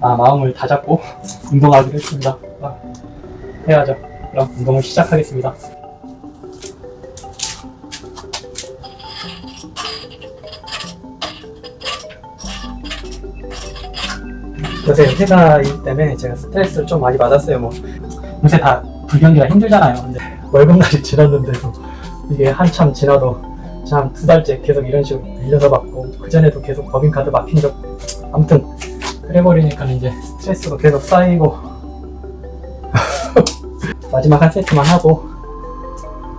아, 마음을 다잡고 운동하기로 했습니다. 아, 해야죠. 그럼 운동을 시작하겠습니다. 요새 회사 일 때문에 제가 스트레스를 좀 많이 받았어요. 뭐 요새 다 불경기가 힘들잖아요. 근데 월급날이 지났는데도 이게 한참 지나도 참 두 달째 계속 이런 식으로 밀려서 받고 그 전에도 계속 법인카드 막힌 적 아무튼 그래 버리니까 이제 스트레스도 계속 쌓이고 마지막 한 세트만 하고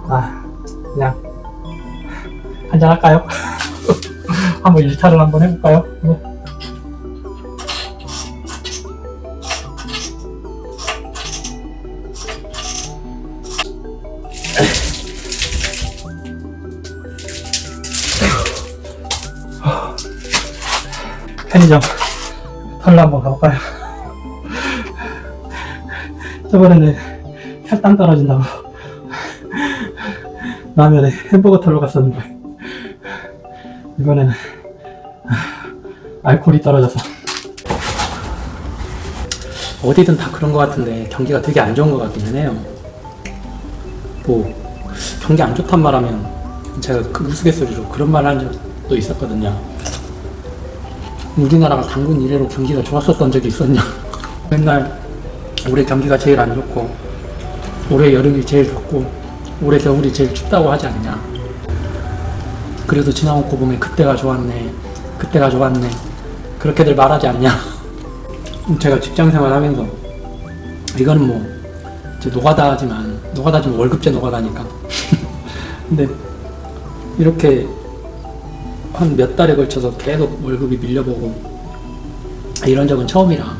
아 그냥 한잔 할까요? 한번 일탈을 한번 해볼까요? 네. 편의점 털러 한번 가볼까요? 저번에는 혈당 떨어진다고 라면에 햄버거 털러 갔었는데 이번에는 알코올이 떨어져서 어디든 다 그런 것 같은데 경기가 되게 안 좋은 것 같기는 해요 뭐 경기 안 좋단 말하면 제가 그 우스갯소리로 그런 말 한 적도 있었거든요 우리나라가 당군 이래로 경기가 좋았었던 적이 있었냐? 맨날 올해 경기가 제일 안 좋고 올해 여름이 제일 덥고 올해 겨울이 제일 춥다고 하지 않냐? 그래도 지나고 보면 그때가 좋았네, 그때가 좋았네 그렇게들 말하지 않냐? 제가 직장생활 하면서 이거는 뭐 이제 노가다지만 노가다지만 월급제 노가다니까 근데 이렇게 한 몇 달에 걸쳐서 계속 월급이 밀려보고 이런 적은 처음이라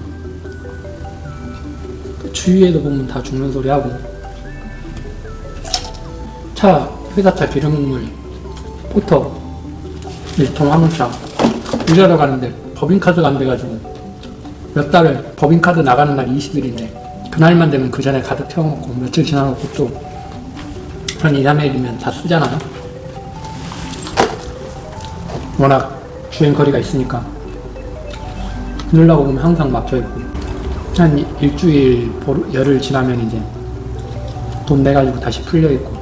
주위에도 보면 다 죽는 소리 하고 차 회사차 기름물 포터 일통 화물차 일하러 가는데 법인카드가 안 돼가지고 몇 달을 법인카드 나가는 날 20일인데 그날만 되면 그 전에 가득 채워놓고 며칠 지나고 또한 2, 3일이면 다 쓰잖아요 워낙 주행 거리가 있으니까. 넣으려고 보면 항상 막혀 있고. 한 일주일 열흘 지나면 이제 돈 내가지고 다시 풀려 있고.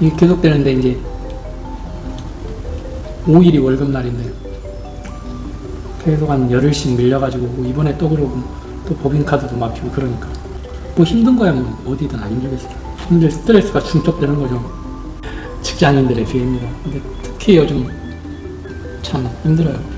이게 계속되는데 이제 5일이 월급날인데 계속 한 열흘씩 밀려가지고 뭐 이번에 또 그러고 또 법인카드도 막히고 그러니까. 뭐 힘든 거야 뭐. 어디든 안 힘들겠어. 힘들 스트레스가 중첩되는 거죠. 직장인들의 비입니다 근데 특히 요즘 참 힘들어요